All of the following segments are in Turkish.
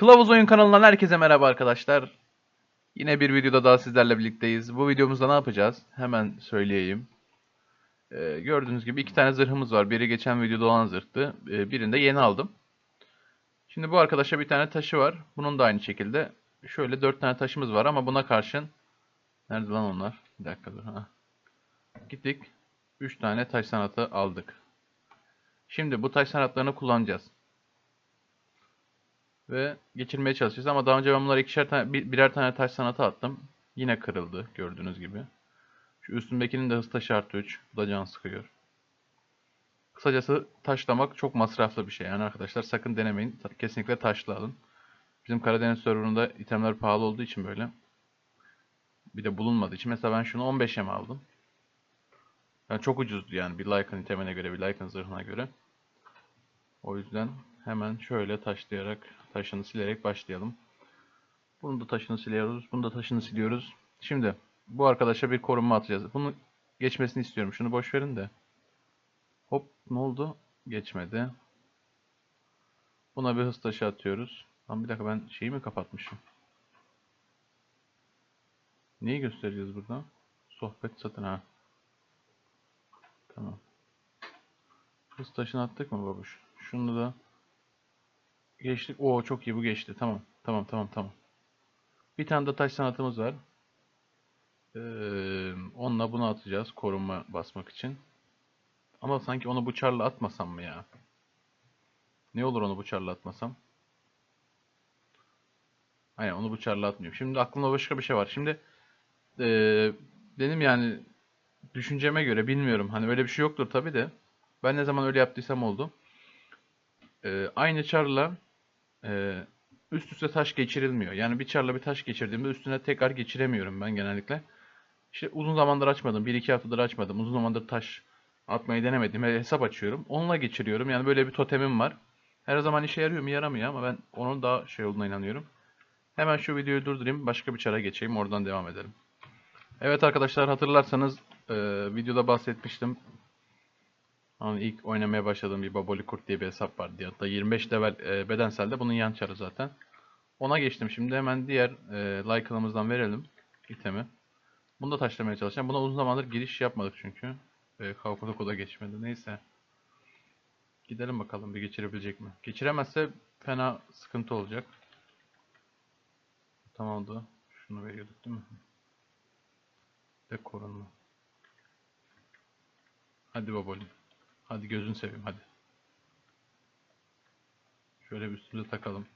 Kılavuz Oyun kanalından herkese merhaba arkadaşlar. Yine bir videoda daha sizlerle birlikteyiz. Bu videomuzda ne yapacağız? Hemen söyleyeyim. Ee, gördüğünüz gibi iki tane zırhımız var. Biri geçen videoda olan zırhtı. Ee, birini de yeni aldım. Şimdi bu arkadaşa bir tane taşı var. Bunun da aynı şekilde. Şöyle dört tane taşımız var ama buna karşın... Nerede lan onlar? Bir dakika dur. Ha. Gittik. Üç tane taş sanatı aldık. Şimdi bu taş sanatlarını kullanacağız ve geçirmeye çalışacağız. Ama daha önce ben bunlara ikişer tane, bir- birer tane taş sanatı attım. Yine kırıldı gördüğünüz gibi. Şu üstündekinin de hız taşı artı 3. Bu da can sıkıyor. Kısacası taşlamak çok masraflı bir şey. Yani arkadaşlar sakın denemeyin. Kesinlikle taşlı alın. Bizim Karadeniz serverında itemler pahalı olduğu için böyle. Bir de bulunmadığı için. Mesela ben şunu 15'e mi aldım? Yani çok ucuzdu yani bir Lycan itemine göre, bir Lycan zırhına göre. O yüzden hemen şöyle taşlayarak, taşını silerek başlayalım. Bunu da taşını siliyoruz, bunu da taşını siliyoruz. Şimdi bu arkadaşa bir korunma atacağız. Bunu geçmesini istiyorum. Şunu boş verin de. Hop ne oldu? Geçmedi. Buna bir hız taşı atıyoruz. Lan bir dakika ben şeyi mi kapatmışım? Neyi göstereceğiz burada? Sohbet satın ha. Tamam. Hız taşını attık mı babuş? Şunu da geçtik. Oo çok iyi bu geçti. Tamam. Tamam tamam tamam. Bir tane de taş sanatımız var. Ee, onunla bunu atacağız korunma basmak için. Ama sanki onu bıçarla atmasam mı ya? Ne olur onu bıçarla atmasam? Aynen onu bıçarla atmıyorum. Şimdi aklımda başka bir şey var. Şimdi ee, benim yani düşünceme göre bilmiyorum. Hani öyle bir şey yoktur tabi de. Ben ne zaman öyle yaptıysam oldu. Ee, aynı çarla e, üst üste taş geçirilmiyor. Yani bir çarla bir taş geçirdiğimde üstüne tekrar geçiremiyorum ben genellikle. İşte uzun zamandır açmadım. 1-2 haftadır açmadım. Uzun zamandır taş atmayı denemedim. Hesap açıyorum. Onunla geçiriyorum. Yani böyle bir totemim var. Her zaman işe yarıyor mu yaramıyor ama ben onun daha şey olduğuna inanıyorum. Hemen şu videoyu durdurayım. Başka bir çara geçeyim. Oradan devam edelim. Evet arkadaşlar hatırlarsanız e, videoda bahsetmiştim. Hani ilk oynamaya başladığım bir Baboli Kurt diye bir hesap vardı. Hatta 25 level e, bedenselde bunun yan çarı zaten. Ona geçtim şimdi. Hemen diğer e, like'ımızdan verelim itemi. Bunu da taşlamaya çalışacağım. Buna uzun zamandır giriş yapmadık çünkü. E, Kavkotoko'da geçmedi. Neyse. Gidelim bakalım bir geçirebilecek mi? Geçiremezse fena sıkıntı olacak. Tamamdı. Şunu veriyorduk değil mi? De korunma. Hadi baboli. Hadi gözün seveyim hadi. Şöyle bir üstümüze takalım.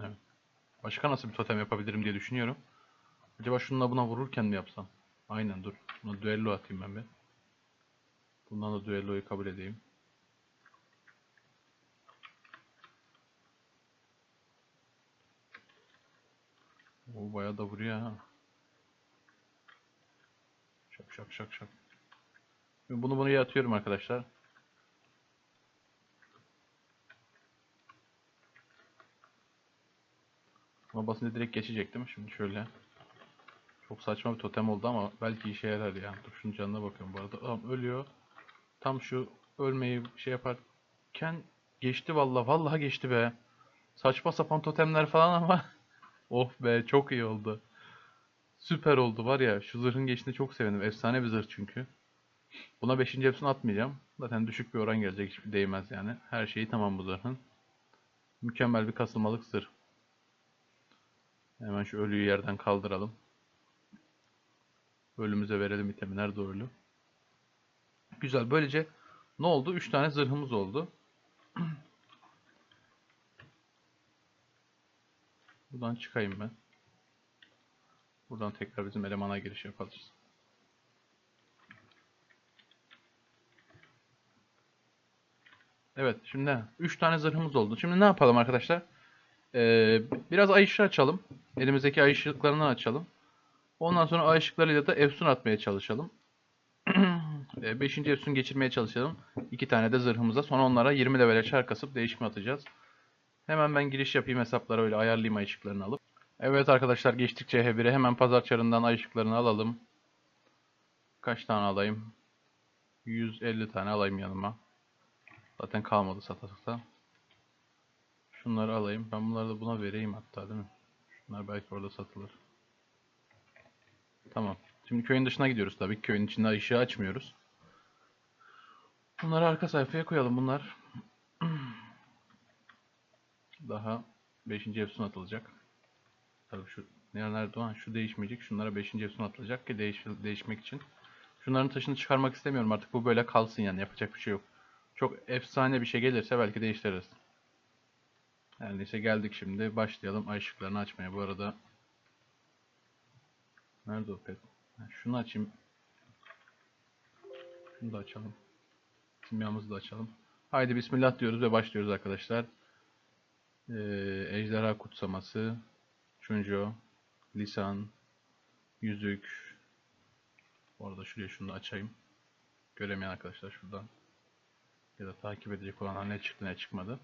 Evet. Başka nasıl bir totem yapabilirim diye düşünüyorum. Acaba şununla buna vururken mi yapsam? Aynen dur. Buna düello atayım ben bir. Bundan da düelloyu kabul edeyim. O bayağı da vuruyor ha. Şak şak şak bunu bunu atıyorum arkadaşlar. Ama basınca direkt geçecektim. Şimdi şöyle. Çok saçma bir totem oldu ama belki işe yarar ya. Dur şunun canına bakıyorum bu arada. Adam ölüyor. Tam şu ölmeyi şey yaparken geçti vallahi. Vallahi geçti be. Saçma sapan totemler falan ama oh be çok iyi oldu. Süper oldu var ya. Şu zırhın geçtiğine çok sevindim. Efsane bir zırh çünkü. Buna 5. hepsini atmayacağım. Zaten düşük bir oran gelecek. Hiçbir değmez yani. Her şeyi tamam bu zırhın. Mükemmel bir kasılmalık zırh. Hemen şu ölüyü yerden kaldıralım. Ölümüze verelim itemi. Nerede ölü? Güzel. Böylece ne oldu? 3 tane zırhımız oldu. Buradan çıkayım ben. Buradan tekrar bizim elemana giriş yapacağız. Evet şimdi 3 tane zırhımız oldu. Şimdi ne yapalım arkadaşlar? Ee, biraz ay ışığı açalım. Elimizdeki ay ışıklarını açalım. Ondan sonra ay ışıklarıyla da efsun atmaya çalışalım. 5. efsun geçirmeye çalışalım. 2 tane de zırhımıza. Sonra onlara 20 levele çar kasıp değişme atacağız. Hemen ben giriş yapayım hesaplara öyle ayarlayayım ay ışıklarını alıp. Evet arkadaşlar geçtik CH1'e. Hemen pazar çarından ay ışıklarını alalım. Kaç tane alayım? 150 tane alayım yanıma. Zaten kalmadı satılıkta. Şunları alayım. Ben bunları da buna vereyim hatta değil mi? Şunlar belki orada satılır. Tamam. Şimdi köyün dışına gidiyoruz tabii. Köyün içinde ışığı açmıyoruz. Bunları arka sayfaya koyalım. Bunlar daha 5. efsun atılacak. Tabii şu nerede Doğan şu değişmeyecek. Şunlara 5. efsun atılacak ki değiş, değişmek için. Şunların taşını çıkarmak istemiyorum artık. Bu böyle kalsın yani. Yapacak bir şey yok. Çok efsane bir şey gelirse belki değiştiririz. Her neyse geldik şimdi. Başlayalım ay ışıklarını açmaya. Bu arada Nerede o pet? Şunu açayım. Şunu da açalım. Simyamızı da açalım. Haydi bismillah diyoruz ve başlıyoruz arkadaşlar. Ee, ejderha kutsaması, Chunjo, lisan, yüzük. Bu arada şuraya şunu da açayım. Göremeyen arkadaşlar şuradan. Ya da takip edecek olanlar ne çıktı ne çıkmadı.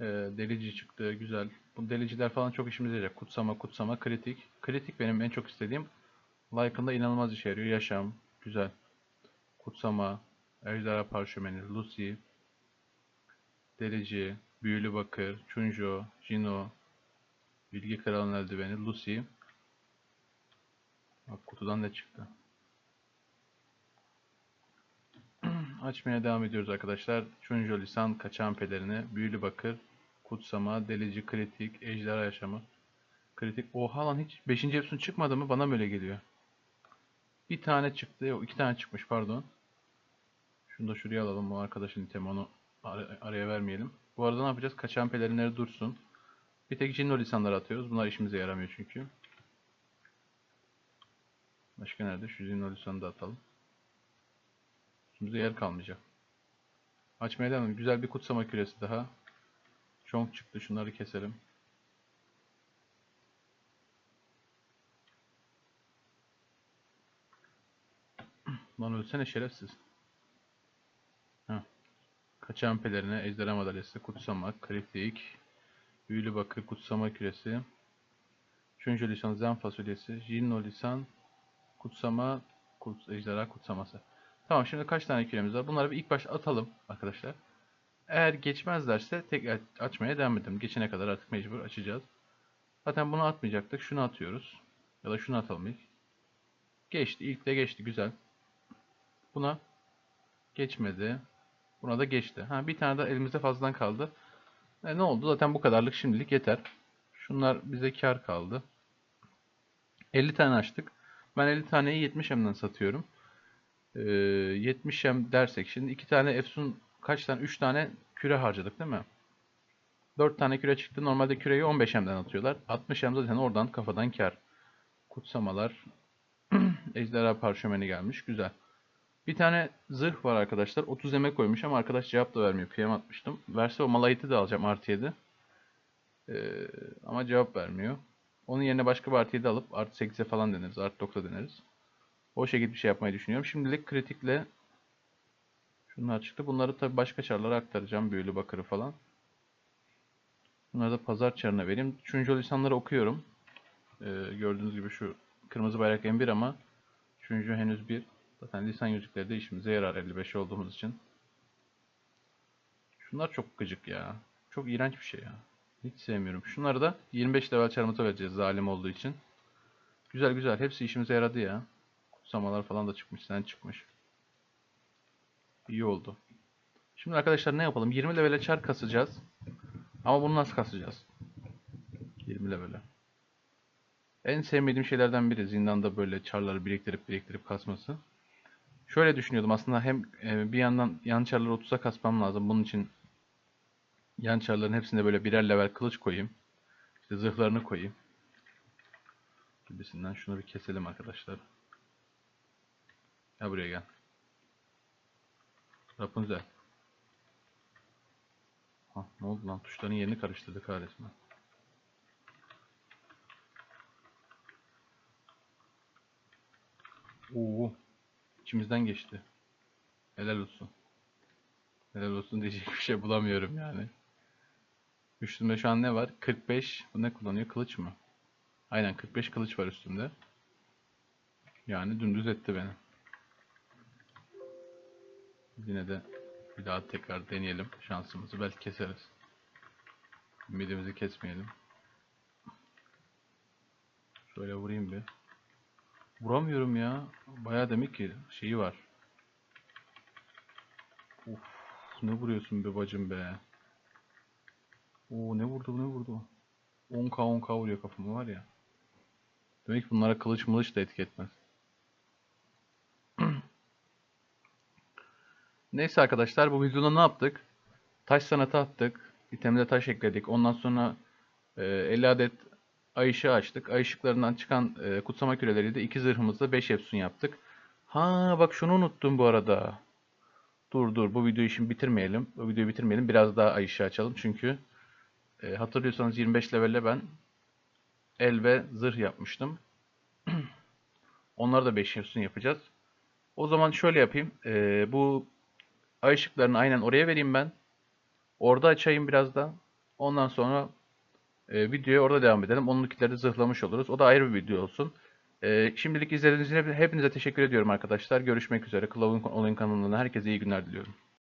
Ee, delici çıktı. Güzel. Bu deliciler falan çok işimize yarayacak. Kutsama, kutsama, kritik. Kritik benim en çok istediğim. Lycan'da inanılmaz işe yarıyor. Yaşam. Güzel. Kutsama. Ejderha parşömeni. Lucy. Delici. Büyülü bakır. Chunjo. Jino. Bilgi kralının eldiveni. Lucy. Bak kutudan ne çıktı. Açmaya devam ediyoruz arkadaşlar. Chunjo lisan kaçan pelerini, büyülü bakır, kutsama, delici, kritik, ejderha yaşamı. Kritik. Oha lan hiç 5. efsun çıkmadı mı? Bana mı öyle geliyor? Bir tane çıktı. Yok iki tane çıkmış pardon. Şunu da şuraya alalım. Bu arkadaşın itemi onu ar- araya vermeyelim. Bu arada ne yapacağız? Kaçan pelerinleri dursun. Bir tek Jinno lisanları atıyoruz. Bunlar işimize yaramıyor çünkü. Başka nerede? Şu Jinno lisanı da atalım. Üstümüzde yer kalmayacak. Açmaya devam. Güzel bir kutsama küresi daha. Çok çıktı. Şunları keselim. Lan ölsene şerefsiz. Heh. Kaçan pelerine, ejderha madalyası, kutsama, kritik, büyülü bakır, kutsama küresi, Üçüncü lisan zen fasulyesi, Jinno lisan, kutsama, kuts ejderha kutsaması. Tamam şimdi kaç tane küremiz var? Bunları bir ilk başta atalım arkadaşlar. Eğer geçmezlerse tekrar açmaya devam edelim. Geçene kadar artık mecbur açacağız. Zaten bunu atmayacaktık. Şunu atıyoruz. Ya da şunu atalım ilk. Geçti. İlk de geçti. Güzel. Buna geçmedi. Buna da geçti. Ha bir tane daha elimizde fazladan kaldı. E, ne oldu? Zaten bu kadarlık şimdilik yeter. Şunlar bize kar kaldı. 50 tane açtık. Ben 50 taneyi 70 hemden satıyorum. Ee, 70 hem dersek şimdi 2 tane Efsun kaç tane? 3 tane küre harcadık değil mi? 4 tane küre çıktı. Normalde küreyi 15 hemden atıyorlar. 60 hem zaten oradan kafadan kar. Kutsamalar. Ejderha parşömeni gelmiş. Güzel. Bir tane zırh var arkadaşlar. 30 emek koymuş ama arkadaş cevap da vermiyor. PM atmıştım. Verse o malayeti de alacağım artı 7. Ee, ama cevap vermiyor. Onun yerine başka bir artı 7 alıp artı 8'e falan deneriz. Artı 9'a deneriz. O şekilde bir şey yapmayı düşünüyorum. Şimdilik kritikle şunlar çıktı. Bunları tabi başka çarlara aktaracağım. Büyülü bakırı falan. Bunları da pazar çarına vereyim. Üçüncü lisanları okuyorum. Ee, gördüğünüz gibi şu kırmızı bayrak M1 ama üçüncü henüz bir. Zaten lisan yüzükleri de işimize yarar 55 olduğumuz için. Şunlar çok gıcık ya. Çok iğrenç bir şey ya. Hiç sevmiyorum. Şunları da 25 level çarmıta vereceğiz zalim olduğu için. Güzel güzel. Hepsi işimize yaradı ya. Kutsamalar falan da çıkmış. Sen çıkmış. İyi oldu. Şimdi arkadaşlar ne yapalım? 20 levele çar kasacağız. Ama bunu nasıl kasacağız? 20 levele. En sevmediğim şeylerden biri zindanda böyle çarları biriktirip biriktirip kasması. Şöyle düşünüyordum aslında hem e, bir yandan yan çarları 30'a kasmam lazım. Bunun için yan çarların hepsinde böyle birer level kılıç koyayım. İşte zırhlarını koyayım. Gibisinden şunu bir keselim arkadaşlar. Gel buraya gel. Rapunzel. Ha, ne oldu lan? Tuşların yerini karıştırdık ha resmen. Oo, içimizden geçti. Helal olsun. Helal olsun diyecek bir şey bulamıyorum yani. Üstümde şu an ne var? 45. Bu ne kullanıyor? Kılıç mı? Aynen 45 kılıç var üstümde. Yani dümdüz etti beni. Yine de Bir daha tekrar deneyelim şansımızı. Belki keseriz. Ümidimizi kesmeyelim. Şöyle vurayım bir. Vuramıyorum ya. Bayağı demek ki şeyi var. Uf, ne vuruyorsun be bacım be. Oo ne vurdu ne vurdu. 10k 10k vuruyor kafama var ya. Demek ki bunlara kılıç mılıç da etki etmez. Neyse arkadaşlar bu videoda ne yaptık? Taş sanatı attık. İtemde taş ekledik. Ondan sonra e, 50 adet ay açtık. Ay ışıklarından çıkan e, kutsama küreleriyle iki zırhımızla 5 efsun yaptık. Ha bak şunu unuttum bu arada. Dur dur bu videoyu şimdi bitirmeyelim. Bu videoyu bitirmeyelim. Biraz daha ay açalım. Çünkü e, hatırlıyorsanız 25 levelle ben el ve zırh yapmıştım. Onları da 5 efsun yapacağız. O zaman şöyle yapayım. E, bu ay ışıklarını aynen oraya vereyim ben. Orada açayım biraz da. Ondan sonra e, videoya orada devam edelim. Onunkileri zırhlamış oluruz. O da ayrı bir video olsun. E, şimdilik izlediğiniz için hep- hepinize teşekkür ediyorum arkadaşlar. Görüşmek üzere. Kılavuzun Olayın kanalından herkese iyi günler diliyorum.